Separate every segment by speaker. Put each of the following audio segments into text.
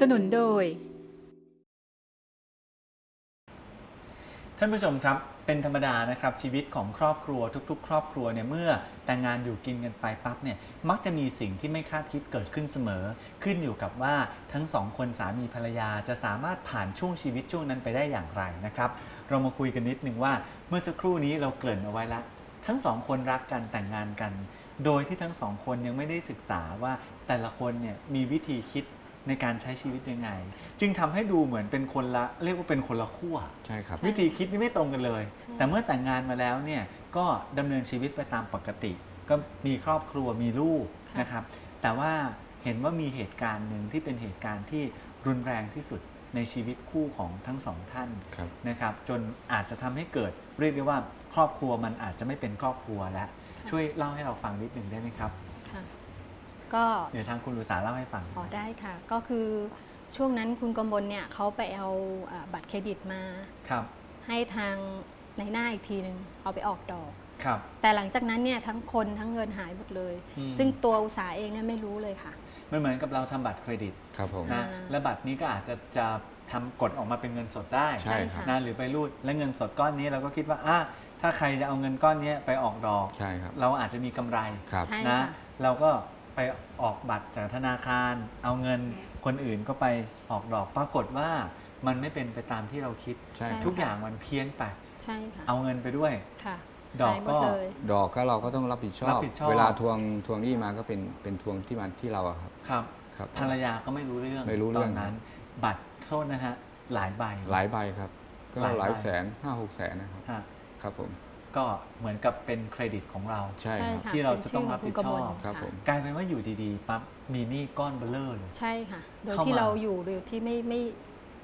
Speaker 1: สนุนโดย
Speaker 2: ท่านผู้ชมครับ เป็นธรรมดานะครับชีวิตของครอบครัวทุก ๆ ครอบครัวเนี่ยเมื่อแต่งงานอยู่กินกันไปปั๊บเนี่ยมักจะมีสิ่งที่ไม่คาดคิดเกิดขึ้นเสมอ ขึ้นอยู่กับว่าทั้งสองคนสามีภรรยาจะสามารถผ่านช่วงชีวิตช่วงนั้นไปได้อย่างไรนะครับ เรามาคุยกันนิดนึงว่าเมื่อสักครู่นี้เราเกริ่นเอาไว้แล้วทั้งสองคนรักกันแต่งงานกัน โดยที่ทั้งสองคนยังไม่ได้ศึกษาว่าแต่ละคนเนี่ยมีวิธีคิด ในการใช้ชีวิตยังไง จึงทำให้ดูเหมือนเป็นคนละ เรียกว่าเป็นคนละขั้ว
Speaker 3: ใช่ครับ
Speaker 2: วิธีคิดนี่ไม่ตรงกันเลย
Speaker 4: ใช่
Speaker 2: แต่เมื่อแต่งงานมาแล้วเนี่ยก็ดำเนินชีวิตไปตามปกติ ก็มีครอบครัวมีลูกนะครับ แต่ว่าเห็นว่ามีเหตุการณ์หนึ่งที่เป็นเหตุการณ์ที่รุนแรงที่สุดในชีวิตคู่ของทั้งสองท่าน
Speaker 3: ครับ
Speaker 2: นะครับ จนอาจจะทำให้เกิดเรียกได้ว่าครอบครัวมันอาจจะไม่เป็นครอบครัวแล้ว ช่วยเล่าให้เราฟังนิดหนึ่งได้ไหมครับ
Speaker 4: ค่ะ ก็
Speaker 2: เดี๋ยวทางคุณอุตสาหเล่าให้ฟัง
Speaker 4: พอได้ค่ะ ก็คือช่วงนั้นคุณกำบลเนี่ยเขาไปเอาอ่าบัตรเครดิตมา
Speaker 2: ครับ
Speaker 4: ให้ทางในหน้าอีกทีหนึ่งเอาไปออกดอก
Speaker 2: ครับ
Speaker 4: แต่หลังจากนั้นเนี่ยทั้งคนทั้งเงินหายหมดเลย
Speaker 2: อืม
Speaker 4: ซึ่งตัวอุตสาหเองเนี่ยไม่รู้เลยค่ะ
Speaker 2: มันเหมือนกับเราทำบัตรเครดิต
Speaker 3: ครับผม
Speaker 2: นะ
Speaker 4: อ่า
Speaker 2: และบัตรนี้ก็อาจจะจะทำกดออกมาเป็นเงินสดได้
Speaker 3: ใช่ครับ
Speaker 2: นะหรือไปรูดและเงินสดก้อนนี้เราก็คิดว่าอะถ้าใครจะเอาเงินก้อนนี้ไปออกดอก
Speaker 3: ใช่ครับ
Speaker 2: เราอาจจะมีกำไร
Speaker 3: ครับ
Speaker 4: ใช่
Speaker 2: นะ
Speaker 4: ค่ะ
Speaker 2: เราก็ ไปออกบัตรจากธนาคาร เอาเงินคนอื่นก็ไปออกดอกปรากฏว่ามันไม่เป็นไปตามที่เราคิด
Speaker 3: ใช่ครับ
Speaker 2: ทุกอย่างมันเพี้ยนไป
Speaker 4: ใช่ค่ะ
Speaker 2: เอาเงินไปด้วย
Speaker 4: ค่ะ
Speaker 2: ดอก
Speaker 4: หายหม
Speaker 2: ก็
Speaker 4: ดเลย
Speaker 3: ดอกก็เราก็ต้องรับผิดชอ
Speaker 2: รั
Speaker 3: บ บ
Speaker 2: ผิดชอบ
Speaker 3: เวลาทวงทวงหนี้มาก็เป็นเป็นทวงที่มันที่เราอะครับ
Speaker 2: ครับ
Speaker 3: ครับ
Speaker 2: ภรรยาก็ไม่รู้เรื่อง
Speaker 3: ไม่รู้เรื่อง
Speaker 2: ตอนนั้น บัตรโทษนะฮะหลายใบ
Speaker 3: หลายใบครับ ก็
Speaker 2: หลายใบ
Speaker 3: หลายแสนห้าหกแสนนะครับ
Speaker 2: ฮะ
Speaker 3: ครับผม
Speaker 2: ก็เหมือนกับเป็นเครดิตของเรา
Speaker 3: ใช่
Speaker 4: ใช่
Speaker 3: ครับ
Speaker 4: ค่ะ
Speaker 2: ที่เรา
Speaker 4: ป็น
Speaker 2: จะต้อง
Speaker 4: ชื่
Speaker 2: รับผิดชอบ
Speaker 4: ขงณกมล
Speaker 3: ครับะผม
Speaker 2: กลายเป็นว่าอยู่ดีๆปั๊บมีหนี้ก้อนเบลเลอร์เลย
Speaker 4: ใช่ค่ะ โดย
Speaker 2: เข้า
Speaker 4: ที่
Speaker 2: มา
Speaker 4: เราอยู่โดยที่ไม่ไม่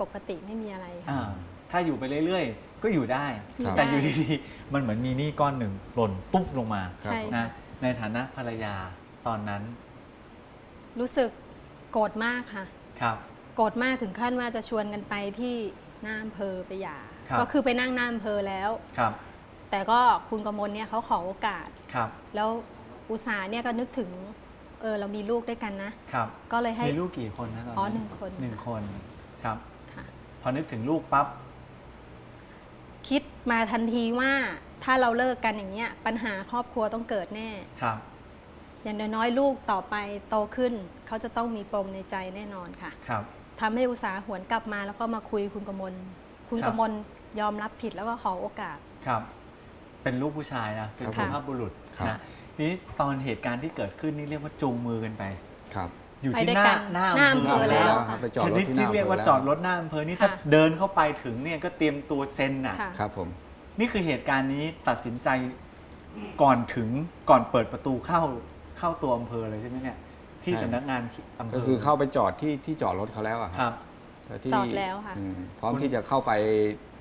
Speaker 4: ปกติไม่มีอะไรค่ะ
Speaker 2: อ่าถ้าอยู่ไปเรื่อยๆ ก็อยู่ได้
Speaker 3: ครับ
Speaker 2: แต่อยู่ดีๆ มันเหมือนมีหนี้ก้อนหนึ่งหล่นปุ๊บลงมา
Speaker 3: ครับ
Speaker 4: ใช่
Speaker 3: ผม
Speaker 2: นะในฐานะภรรยาตอนนั้น
Speaker 4: รู้สึกโกรธมากค่ะ
Speaker 2: ครับ
Speaker 4: โกรธมากถึงขั้นว่าจะชวนกันไปที่หน้าอำเภอไปหย่า
Speaker 2: ครับ
Speaker 4: ก็คือไปนั่งหน้าอำเภอแล้ว
Speaker 2: ครับ
Speaker 4: แต่ก็คุณกมลเนี่ยเขาขอโอกาส
Speaker 2: ครับ
Speaker 4: แล้วอุตสาห์เนี่ยก็นึกถึงเออเรามีลูกด้วยกันนะ
Speaker 2: ครับ
Speaker 4: ก็เลยให้
Speaker 2: มีลูกกี่คนนะตอน
Speaker 4: อ๋อ
Speaker 2: นั้น
Speaker 4: หนึ่งคน
Speaker 2: หนึ่งคน ครับ
Speaker 4: ค่ะ
Speaker 2: พอนึกถึงลูกปั๊บ
Speaker 4: คิดมาทันทีว่าถ้าเราเลิกกันอย่างเงี้ยปัญหาครอบครัวต้องเกิดแน่
Speaker 2: ครับ
Speaker 4: อย่างน้อยๆลูกต่อไปโตขึ้น เขาจะต้องมีปมในใจแน่นอนค่ะ
Speaker 2: ครับ
Speaker 4: ทำให้อุตสาหหวนกลับมาแล้วก็มาคุยคุณกมลคุณ
Speaker 2: ครั
Speaker 4: ก
Speaker 2: บ
Speaker 4: มลยอมรับผิดแล้วก็ขอโอกาส
Speaker 2: ครับ เป็นลูกผู้ชายนะเป็น
Speaker 3: ครับ
Speaker 2: สุภาพบุรุษ
Speaker 3: ครับ
Speaker 2: นะทีนี้ตอนเหตุการณ์ที่เกิดขึ้นนี่เรียกว่าจูงมือกันไป
Speaker 3: ครับ
Speaker 2: อยู่
Speaker 4: ไป
Speaker 2: ที่
Speaker 4: ด้วย
Speaker 2: หน้า
Speaker 4: กัน
Speaker 2: หน้า
Speaker 4: หน้า
Speaker 2: อำ
Speaker 4: อำ
Speaker 2: เภ
Speaker 4: เภ
Speaker 2: อ
Speaker 4: อ
Speaker 2: แล้
Speaker 4: แล้วว
Speaker 3: ครับ
Speaker 4: ค่ะ
Speaker 3: ไปจอด
Speaker 2: ช
Speaker 3: รถ
Speaker 2: นิด
Speaker 3: ที่ห
Speaker 2: ที่
Speaker 3: น้า
Speaker 2: เรียกว่า
Speaker 3: อำภ
Speaker 2: จ
Speaker 3: อ
Speaker 2: อด
Speaker 3: แล้ว
Speaker 2: รถหน้าอำเภอนี่ถ้า
Speaker 4: ค่ะ
Speaker 2: เดินเข้าไปถึงเนี่ยก็เตรียมตัวเซ็นน่ะ
Speaker 4: ค่ะ
Speaker 3: ครับผม
Speaker 2: นี่คือเหตุการณ์นี้ตัดสินใจก่อนถึงก่อนเปิดประตูเข้าเข้าตัวอำเภอเลยใช่ไหมเนี่ยที่
Speaker 3: ใช่
Speaker 2: สำนักงานอำเภอ
Speaker 3: ก็คือเข้าไปจอดที่ที่จอดรถเขาแล้วอะ
Speaker 2: ค
Speaker 3: ค
Speaker 2: รั
Speaker 3: รับบแต่ที่
Speaker 4: จอดแล้วค่ะ
Speaker 3: อืมพร้อมที่จะเข้าไป
Speaker 2: อ่า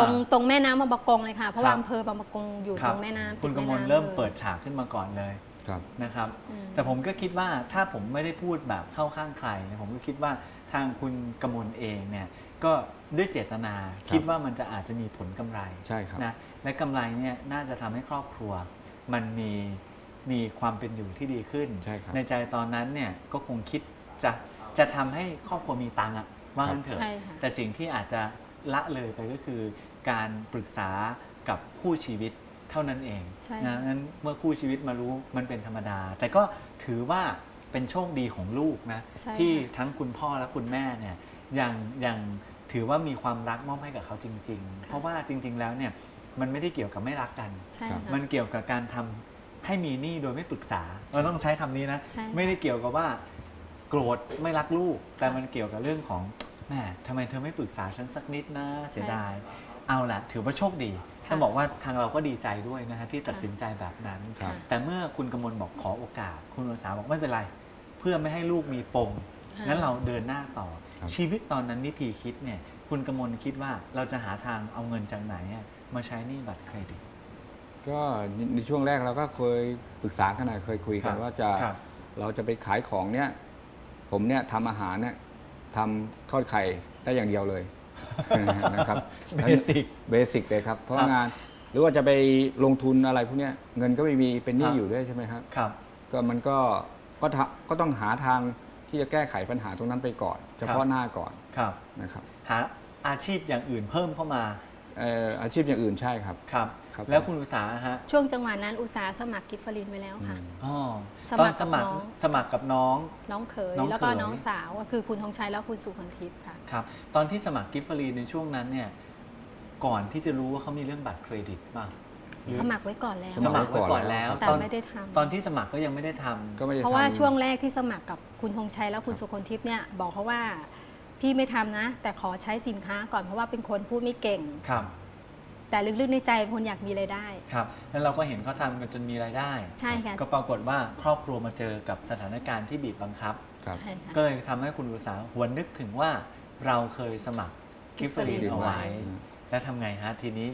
Speaker 4: ตรงตรงแม่น้ำบางประกงเลยค่ะ เพราะ
Speaker 2: ครั
Speaker 4: ว่า
Speaker 2: บ
Speaker 4: อำเภอบางประกงอยู่
Speaker 2: ครั
Speaker 4: ต
Speaker 2: บ
Speaker 4: รงแม่น้ำ
Speaker 2: คุณ
Speaker 4: ติ
Speaker 2: กมล
Speaker 4: แน้ำ
Speaker 2: เริ่ม
Speaker 4: ลย
Speaker 2: เปิดฉากขึ้นมาก่อนเลย
Speaker 3: ครับ
Speaker 2: นะครับ
Speaker 4: อืม
Speaker 2: แต่ผมก็คิดว่าถ้าผมไม่ได้พูดแบบเข้าข้างใครเนี่ยผมก็คิดว่าทางคุณกมลเองเนี่ยก็ด้วยเจตนาคิดว่ามันจะอาจจะมีผลกำไร
Speaker 3: ใช่ครับ
Speaker 2: นะและกำไรเนี่ยน่าจะทำให้ครอบครัว มันมีมีความเป็นอยู่ที่ดีขึ้น
Speaker 3: ใช่ครับ
Speaker 2: ใจตอนนั้นเนี่ยก็คงคิดจะจะทำให้ครอบครัวมีตังค์อะว่างั้นเถอะ
Speaker 4: ใช่ค่ะ
Speaker 2: แต่สิ่งที่อาจจะ ละเลยไปก็คือ การปรึกษากับคู่ชีวิตเท่านั้นเอง
Speaker 4: ใช่
Speaker 2: นะงั้นเมื่อคู่ชีวิตมารู้มันเป็นธรรมดา แต่ก็ถือว่าเป็นโชคดีของลูกนะ
Speaker 4: ใช่
Speaker 2: ที่
Speaker 4: ค่ะ
Speaker 2: ทั้งคุณพ่อและคุณแม่เนี่ยยังยังถือว่ามีความรักมอบให้กับเขาจริง ๆ เพราะว่าจริง ๆ แล้วเนี่ยมันไม่ได้เกี่ยวกับไม่รักกัน
Speaker 4: ใช่
Speaker 3: ครับ
Speaker 4: ค่ะ
Speaker 2: มันเกี่ยวกับการทำให้มีหนี้โดยไม่ปรึกษา เราต้องใช้คำนี้นะ
Speaker 4: ใช่
Speaker 2: ไม่ได้เกี่ยวกับว่าโกรธไม่รักลูก แต่มันเกี่ยวกับเรื่องของ แหม่ทำไมเธอไม่ปรึกษาฉันสักนิดนะเสียดาย เอาละถือว่าโชคดี
Speaker 4: ค่ะ
Speaker 2: ต้องบอกว่าทางเราก็ดีใจด้วยนะฮะที่ตัดสินใจแบบนั้น
Speaker 3: ครับ
Speaker 2: แต่เมื่อคุณกมลบอกขอโอกาส คุณอุตสาบอกไม่เป็นไร เพื่อไม่ให้ลูกมีปม
Speaker 4: ค่ะ
Speaker 2: งั้นเราเดินหน้าต่อ
Speaker 3: ครับ
Speaker 2: ชีวิตตอนนั้นวิธีคิดเนี่ย คุณกมลคิดว่าเราจะหาทางเอาเงินจากไหนอะมาใช้หนี้บัตรเครดิต
Speaker 3: ก็ในช่วงแรกเราก็เคยปรึกษากันนะเคยคุยกั
Speaker 2: ครั
Speaker 3: น
Speaker 2: บ
Speaker 3: ว่าจะ
Speaker 2: ครับ
Speaker 3: เราจะไปขายของเนี่ย ผมเนี่ยทำอาหารเนี่ย ทำทอดไข่ได้อย่างเดียวเลย นะครับ
Speaker 2: เบสิก
Speaker 3: เบสิกเลยครับ เพราะ
Speaker 2: ครับ
Speaker 3: งานหรือว่าจะไปลงทุนอะไรพวกเนี้ยเงินก็ไม่มีเป็นหนี้
Speaker 2: ครับ
Speaker 3: อยู่ด้วยใช่ไหมครับ
Speaker 2: ครับ
Speaker 3: ก็มันก็ก็ทะก็ต้องหาทางที่ที่จะแก้ไขปัญหาตรงนั้นไปก่อน เฉพาะหน้าก่อน
Speaker 2: ครับ
Speaker 3: นะครับ
Speaker 2: หาอาชีพอย่างอื่นเพิ่มเข้ามา
Speaker 3: เอ่ออาชีพอย่างอื่นใช่ครับ
Speaker 2: ครับ
Speaker 3: ครับ
Speaker 2: แล้วคุณอุตสาหะฮะ
Speaker 4: ช่วงจังหวะนั้นอุตสาหสมัครกิฟฟลินไปแล้วค่ะ
Speaker 2: อ๋อ
Speaker 4: ส
Speaker 2: ตอ
Speaker 4: มั
Speaker 2: น
Speaker 4: คร
Speaker 2: ส
Speaker 4: กับ
Speaker 2: มัคร
Speaker 4: น้อง
Speaker 2: สมัครกับน้อง
Speaker 4: น้องเขย
Speaker 2: น้อง
Speaker 4: แล้วก็
Speaker 2: เขย
Speaker 4: น้องสาวก็คือคุณธงชัยแล้วคุณสุคนทิพย์ค่ะ
Speaker 2: ครับ ตอนที่สมัครกิฟฟรีในช่วงนั้นเนี่ย ก่อนที่จะรู้ว่าเขามีเรื่องบัตรเครดิตบ้างหรือ
Speaker 4: สมัครไว้ก่อนแล้ว
Speaker 2: สมัครไว้ก่อนแล้ว
Speaker 4: แต่
Speaker 2: ตอน
Speaker 4: ไม่ได้ทำ
Speaker 2: ตอนที่สมัครก็ยังไม่ได้ทำ
Speaker 3: ก็ไม่ได้
Speaker 4: เพราะว่า
Speaker 3: ทำ
Speaker 4: ช่วงแรกที่สมัครกับคุณธงชัยแล้วคุณสุคนทิพย์เนี่ยบอกเขาว่าพี่ไม่ทำนะ แต่ขอใช้สินค้าก่อนเพราะว่าเป็นคนพูดไม่เก่ง
Speaker 2: ครับ
Speaker 4: แต่ลึกๆในใจเป็นคนอยากมีรายได้
Speaker 2: ครับแล้วเราก็เห็นเขาทำกันจนมีรายได้
Speaker 4: ใช่ค่ะ
Speaker 2: ก็ปรากฏว่าครอบครัวมาเจอกับสถานการณ์ที่บีบบังคับ
Speaker 3: ครับ
Speaker 4: ใช่ค่ะ
Speaker 2: ก็เลยทำให้คุณอุตสาหวนนึกถึงว่าเราเคยสมัครกิฟฟรี
Speaker 4: Gift
Speaker 2: เอาไว้
Speaker 3: อืม
Speaker 2: แล้วทำไงฮะทีนี้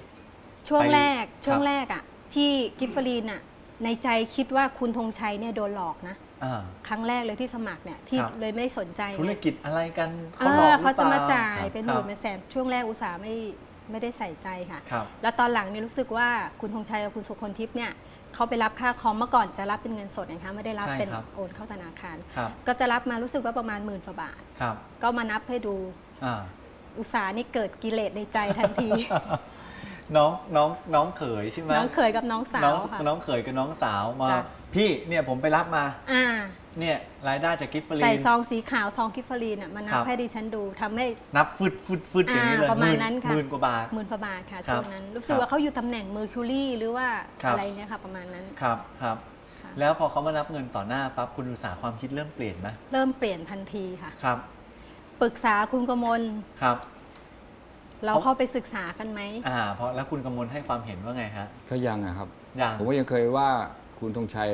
Speaker 4: ช่วง
Speaker 2: ไป
Speaker 4: แรก
Speaker 2: ครับ
Speaker 4: ช่วงแรกอะที่กิฟฟรีนอะในใจคิดว่าคุณธงชัยเนี่ยโดนหลอกนะ
Speaker 2: อ่า
Speaker 4: ครั้งแรกเลยที่สมัครเนี่ยที่
Speaker 2: ครับ
Speaker 4: เลยไม่สนใจ
Speaker 2: ธุร
Speaker 4: ไง
Speaker 2: กิจอะไรกัน
Speaker 4: เอ
Speaker 2: เขาหลอก
Speaker 4: อ
Speaker 2: หรือ
Speaker 4: เขาจะมา
Speaker 2: ปล่
Speaker 4: จ่าย
Speaker 3: ครับ
Speaker 4: เป็นหมื่นเป็นแสนช่วงแรกอุตสาห์ไม่ ไม่ได้ใส่ใจค่ะ
Speaker 2: ครับ
Speaker 4: แล้วตอนหลังเนี่ยรู้สึกว่าคุณธงชัยกับคุณสุคนทิพย์เนี่ยเขาไปรับค่าคอมเมื่อก่อนจะรับเป็นเงินสดนะคะไม่ได้รับ
Speaker 2: ใช่
Speaker 4: เป็น
Speaker 2: ครับ
Speaker 4: โอนเข้าธนาคาร
Speaker 2: ครับ
Speaker 4: ก็จะรับมารู้สึกว่าประมาณหมื่นกว่าบาท
Speaker 2: ครับ
Speaker 4: ก็มานับให้ดู
Speaker 2: อ่า
Speaker 4: อุตสาห์นี่เกิดกิเลสในใจทันที
Speaker 2: น้องน้องน้องเขยใช่ไหม
Speaker 4: น้องเขยกับน้องสา
Speaker 2: น้
Speaker 4: ว
Speaker 2: อง
Speaker 4: ค่ะ
Speaker 2: น้องเขยกับน้องสาวมา
Speaker 4: จ้ะ
Speaker 2: พี่เนี่ยผมไปรับมา
Speaker 4: อ่า
Speaker 2: เนี่ยรายได้จากกิฟฟรี
Speaker 4: ใส่ซองสีขาวซองกิฟฟรีน่ะมานั
Speaker 2: ครับบ
Speaker 4: ให้ดิฉันดูทำให้
Speaker 2: นับฟึดฟึดฟึดอย่างนี้เลย
Speaker 4: อ่าประมาณ
Speaker 2: ห
Speaker 4: นั้นค่ะ
Speaker 2: หมื่นกว่าบาท
Speaker 4: หมื่นกว่าบาทค่ะ
Speaker 2: ครับ
Speaker 4: ช่วงนั้น รู้สึก
Speaker 2: ครับ
Speaker 4: ว่าเขาอยู่ตำแหน่งเมอร์คิวรีหรือว่า
Speaker 2: ครับ
Speaker 4: อะไรเนี่ยค่ะประมาณนั้น
Speaker 2: ครับครับ
Speaker 4: ค่ะ
Speaker 2: แล้วพอเขามารับเงินต่อหน้าปั๊บคุณอุตสาหความคิดเริ่มเปลี่ยนไหม
Speaker 4: เริ่มเปลี่ยนทันทีค่ะ
Speaker 2: ครับ
Speaker 4: ปรึกษาคุณกมล
Speaker 2: ครับ
Speaker 4: เราเข้าไปศึกษากันไหม
Speaker 2: อ่าเพราะแล้วคุณกำมลให้ความเห็นว่าไงฮะ
Speaker 3: ก็ยังอะครับ
Speaker 2: อย่าง
Speaker 3: ผมก็ยังเคยว่าคุณธงชัย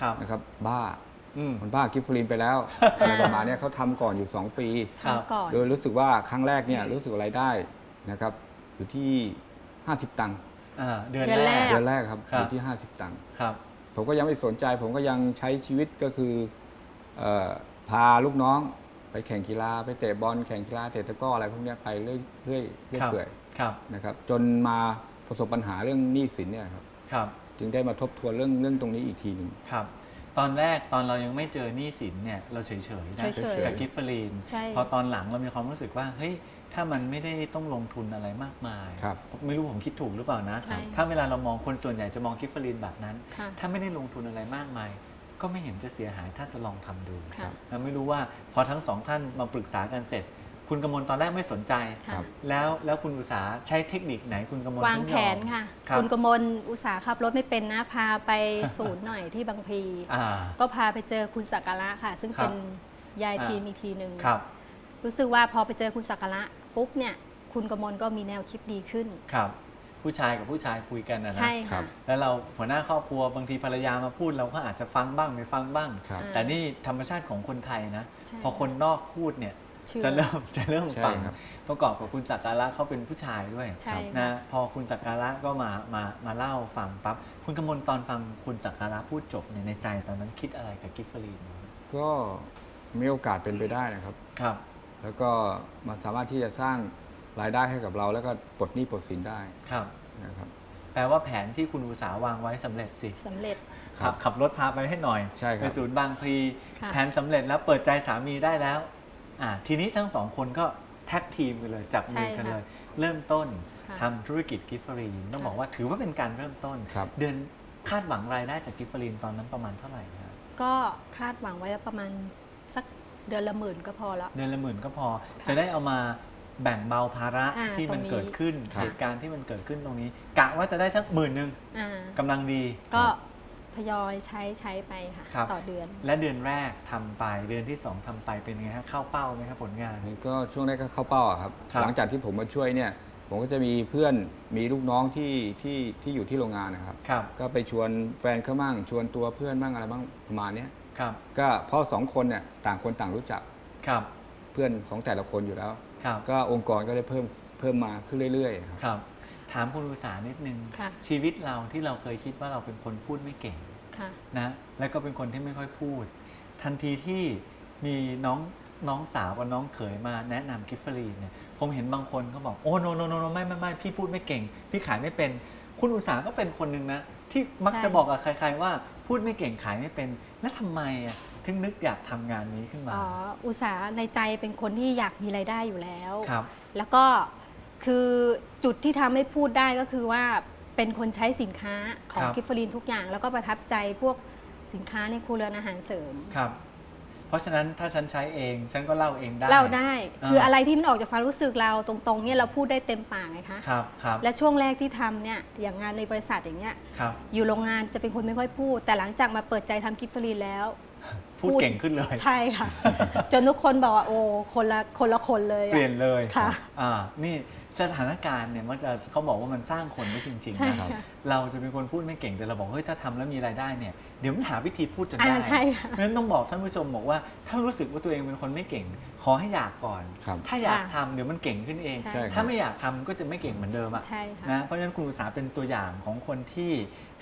Speaker 2: ครับ
Speaker 3: นะครับ บ้า
Speaker 2: อื ม
Speaker 3: มันบ้ากิฟฟลินไปแล้วอะไรประมาณเนี้ยเขาทำก่อนอยู่ 2 ปี
Speaker 2: ครับ
Speaker 4: ทำก่อน
Speaker 3: โดยรู้สึกว่าครั้งแรกเนี่ยรู้สึกรายได้นะครับอยู่ที่ 50 ตังค์
Speaker 2: อ่าเดือน
Speaker 4: เดือน
Speaker 2: แร
Speaker 4: แร
Speaker 2: ก
Speaker 4: ก
Speaker 3: เดือนแรกครับ
Speaker 2: ครับ
Speaker 3: อยู่ที่ 50 ตังค์
Speaker 2: ครับ
Speaker 3: ผมก็ยังไม่สนใจ ผมก็ยังใช้ชีวิตก็คือเออพาลูกน้องไปแข่งกีฬาไปเตะบอลแข่งกีฬาเตะตะกร้ออะไรพวกเนี้ยไปเรื่อยเรื่อยเรื่อย
Speaker 2: ครับ
Speaker 3: เปื่อย
Speaker 2: ครับ
Speaker 3: นะครับจนมาประสบปัญหาเรื่องหนี้สินเนี่ยครับ
Speaker 2: ครับ
Speaker 3: จึงได้มาทบทวนเรื่องเรื่องตรงนี้อีกทีหนึ่ง
Speaker 2: ครับ ตอนแรกตอนเรายังไม่เจอหนี้สินเนี่ยเราเฉยๆนะ
Speaker 4: เฉย
Speaker 3: ๆ
Speaker 2: กับกิฟฟรีน
Speaker 4: ใช่
Speaker 2: พอตอนหลังเรามีความรู้สึกว่าเฮ้ยถ้ามันไม่ได้ต้องลงทุนอะไรมากมาย
Speaker 3: ครับ
Speaker 2: ไม่รู้ผมคิดถูกหรือเปล่านะ
Speaker 4: ใช่
Speaker 2: ถ้าเวลาเรามองคนส่วนใหญ่จะมองกิฟฟรีนแบบนั้น
Speaker 4: ค่ะ
Speaker 2: ถ้าไม่ได้ลงทุนอะไรมากมาย ก็ไม่เห็นจะเสียหายถ้าจะลองทำดู
Speaker 4: ค่ะ
Speaker 2: นะไม่รู้ว่าพอทั้งสองท่านมาปรึกษากันเสร็จ คุณกมลตอนแรกไม่สนใจ
Speaker 4: ค่ะ
Speaker 2: แล้วแล้วคุณอุตสาหใช้เทคนิคไหนคุณกมล
Speaker 4: วาง
Speaker 2: ถึยอม
Speaker 4: แผนค่ะ
Speaker 2: ครับ
Speaker 4: คุณกมลอุตสาห์ขับรถไม่เป็นนะพาไปศูนย์หน่อยที่บางพลี
Speaker 2: อ่า
Speaker 4: ก็พาไปเจอคุณสักการะค่ะ ซึ่ง
Speaker 2: ครับ
Speaker 4: เป็นยาย
Speaker 2: อ่า
Speaker 4: ทีมอีกทีหนึ่ง
Speaker 2: ครับ
Speaker 4: รู้สึกว่าพอไปเจอคุณสักการะปุ๊บเนี่ย คุณกมลก็มีแนวคิดดีขึ้น
Speaker 2: ครับ ผู้ชายกับผู้ชายคุยกันนะนะ
Speaker 4: ใช่
Speaker 3: ครั
Speaker 4: ค่ะ
Speaker 3: บ
Speaker 2: แล้วเราหัวหน้าครอบครัวบางทีภรรยามาพูดเราก็อาจจะฟังบ้างไม่ฟังบ้าง
Speaker 3: ครับ
Speaker 4: อ่า
Speaker 2: แต่นี่ธรรมชาติของคนไทยนะ
Speaker 4: ใช่
Speaker 2: พอคนนอกพูดเนี่ย
Speaker 4: เชื่อ
Speaker 2: จะเริ่มจะเริ่ม
Speaker 3: ใช่
Speaker 2: ฟัง
Speaker 3: ครับ
Speaker 2: ประกอบกับคุณสักการะเขาเป็นผู้ชายด้วย
Speaker 4: ใช่
Speaker 2: นะ
Speaker 4: ค่ะ
Speaker 2: พอคุณสักการะก็มามามาเล่าฟังปั๊บคุณกมลตอนฟังคุณสักการะพูดจบเนี่ยในใจตอนนั้นคิดอะไรกับกิฟเฟอรีน
Speaker 3: ก็มีโอกาสเป็นไปได้นะครับ
Speaker 2: ครับ
Speaker 3: แล้วก็มันสามารถที่จะสร้างรายได้ให้กับเรา แล้วก็ปลดหนี้ปลดสินได้
Speaker 2: ครับ
Speaker 3: นะครับ
Speaker 2: แปลว่าแผนที่คุณอุตสาหวางไว้สำเร็จสิ
Speaker 4: สำเร็จ
Speaker 3: ครับ
Speaker 2: ขับรถพาไปให้หน่อย
Speaker 3: ใช่ครับ
Speaker 2: ไปศูนย์บางพลี
Speaker 4: ค่ะ
Speaker 2: แผนสำเร็จแล้วเปิดใจสามีได้แล้ว อ่าทีนี้ทั้งสองคนก็แท็กทีมกันเลยจับมือกัน
Speaker 4: ใช่ค่ะ
Speaker 2: เลย เริ่มต้น
Speaker 4: ค่ะ
Speaker 2: ทำธุรกิจกิฟเฟอรีนต้อง
Speaker 4: ค่ะ
Speaker 2: บอกว่าถือว่าเป็นการเริ่มต้น
Speaker 3: ครับ
Speaker 2: เดือนคาดหวังรายได้จากกิฟเฟอรีนตอนนั้นประมาณเท่าไหร่ครับ
Speaker 4: ก็คาดหวังไว้ว่าประมาณสักเดือนละหมื่นก็พอแล้ว
Speaker 2: เดือนละหมื่นก็พอ
Speaker 4: ค่ะ
Speaker 2: จะได้เอามาแบ่งเบาภาระ
Speaker 4: อ่า
Speaker 2: ที่มัน
Speaker 4: ตรงนี้
Speaker 2: เกิดขึ้น
Speaker 3: ครับ
Speaker 2: เหตุการณ์ที่มันเกิดขึ้นตรงนี้กะว่าจะได้สักหมื่นหนึ่ง
Speaker 4: อ่า
Speaker 2: กำลังดี
Speaker 4: ก็ ทยอยใช้ใช้ไปค่ะ
Speaker 2: ครับ
Speaker 4: ต่อเดือน
Speaker 2: และเดือนแรกทำไปเดือนที่สองทำไปเป็นไงฮะเข้าเป้าไหมครับผลงาน
Speaker 3: ก็ช่วงแรกก็เข้าเป้าอะครับ
Speaker 2: ครับ
Speaker 3: หลังจากที่ผมมาช่วยเนี่ย ผมก็จะมีเพื่อนมีลูกน้องที่ที่ที่อยู่ที่โรงงานนะครับ
Speaker 2: ครับ
Speaker 3: ก็ไปชวนแฟนเขาบ้างชวนตัวเพื่อนบ้างอะไรบ้างประมาณเนี้ย
Speaker 2: ครับ
Speaker 3: ก็เพราะสองคนเนี่ยต่างคนต่างรู้จัก
Speaker 2: ครับ
Speaker 3: เพื่อนของแต่ละคนอยู่แล้ว
Speaker 2: ครับ
Speaker 3: ก็องค์กรก็ได้เพิ่มเพิ่มมาขึ้นเรื่อยๆครับ
Speaker 2: ครับ ถามคุณอุตสาหนิดนึง
Speaker 4: ค่ะ
Speaker 2: ชีวิตเราที่เราเคยคิดว่าเราเป็นคนพูดไม่เก่ง
Speaker 4: ค่ะ
Speaker 2: นะแล้วก็เป็นคนที่ไม่ค่อยพูด ทันทีที่มีน้องน้องสาวกับน้องเขยมาแนะนำกิฟเฟอรีนเนี่ยผมเห็นบางคนเขาบอกโอ้โนโนโนไม่ไม่ไม่พี่พูดไม่เก่ง พี่ขายไม่เป็น คุณอุตสาหก็เป็นคนหนึ่งนะที่มัก
Speaker 4: ใช่
Speaker 2: จะบอกกับใคร ๆ ว่าพูดไม่เก่งขายไม่เป็น แล้วทำไมอะถึงนึกอยากทำงานนี้ขึ้นมา
Speaker 4: อ๋ออุตสาหในใจเป็นคนที่อยากมีรายได้อยู่แล้ว
Speaker 2: ครับ
Speaker 4: แล้วก็ คือจุดที่ทำให้พูดได้ก็คือว่าเป็นคนใช้สินค้าของ
Speaker 2: ครับ
Speaker 4: กิฟฟรีนทุกอย่าง แล้วก็ประทับใจพวกสินค้าในครัวเรือนอาหารเสริม
Speaker 2: ครับ เพราะฉะนั้นถ้าฉันใช้เอง ฉันก็เล่าเองได้
Speaker 4: เล่าได้
Speaker 2: อ่า
Speaker 4: คืออะไรที่มันออกจากความรู้สึกเราตรงๆเนี่ยเราพูดได้เต็มปากไงคะ
Speaker 2: ครับ ครับ
Speaker 4: และช่วงแรกที่ทำเนี่ยอย่างงานในบริษัทอย่างเงี้ย
Speaker 2: ครับ
Speaker 4: อยู่โรงงานจะเป็นคนไม่ค่อยพูด แต่หลังจากมาเปิดใจทำกิฟฟรีนแล้ว
Speaker 2: พูด เก่งขึ้นเลย
Speaker 4: ใช่ค่ะ จนทุกคนบอกว่าโอ้คนละคนละคนเลยอะ
Speaker 2: เปลี่ยนเลย
Speaker 4: ค่ะ
Speaker 2: อ่า นี่ สถานการณ์เนี่ยมันจะเขาบอกว่ามันสร้างคนได้จริงๆนะครับ เราจะเป็นคนพูดไม่เก่งแต่เราบอกเฮ้ยถ้าทำแล้วมีรายได้เนี่ยเดี๋ยวมันหาวิธีพูดจน
Speaker 4: อ่า
Speaker 2: ได้
Speaker 4: ใช่ค่ะ
Speaker 2: เพราะฉะนั้นต้องบอกท่านผู้ชมบอกว่า ถ้ารู้สึกว่าตัวเองเป็นคนไม่เก่ง ขอให้อยากก่อน
Speaker 3: ครับ
Speaker 2: ถ้าอยาก
Speaker 4: ค่ะ
Speaker 2: ทำเดี๋ยวมันเก่งขึ้นเอง
Speaker 4: ใช่
Speaker 3: ใช่ครับ
Speaker 2: ถ้าไม่อยากทำก็จะไม่เก่งเหมือนเดิมอะ
Speaker 4: ใช่ค่ะ
Speaker 2: นะเพราะฉะนั้นคุณอุตสาหเป็นตัวอย่างของคนที่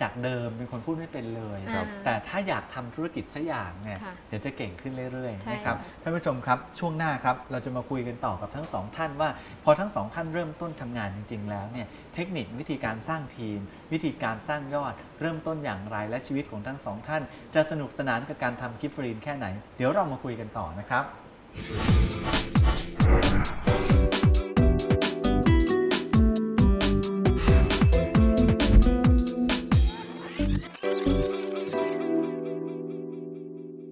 Speaker 2: จากเดิมเป็นคนพูดไม่เป็นเลย
Speaker 4: ครับ
Speaker 2: แต่ถ้าอยากทำธุรกิจสักอย่างเนี่ย
Speaker 4: ค่ะ
Speaker 2: เดี๋ยวจะเก่งขึ้นเรื่อย
Speaker 4: ใช่
Speaker 2: ๆนะครับ
Speaker 4: ค่ะ
Speaker 2: ท่านผู้ชมครับช่วงหน้าครับเราจะมาคุยกันต่อกับทั้งสองท่านว่า พอทั้งสองท่านเริ่มต้นทำงานจริง ๆ แล้วเนี่ย เทคนิควิธีการสร้างทีม วิธีการสร้างยอด เริ่มต้นอย่างไรและชีวิตของทั้งสองท่าน จะสนุกสนานกับการทำกิฟต์ฟรีนแค่ไหน เดี๋ยวเรามาคุยกันต่อนะครับ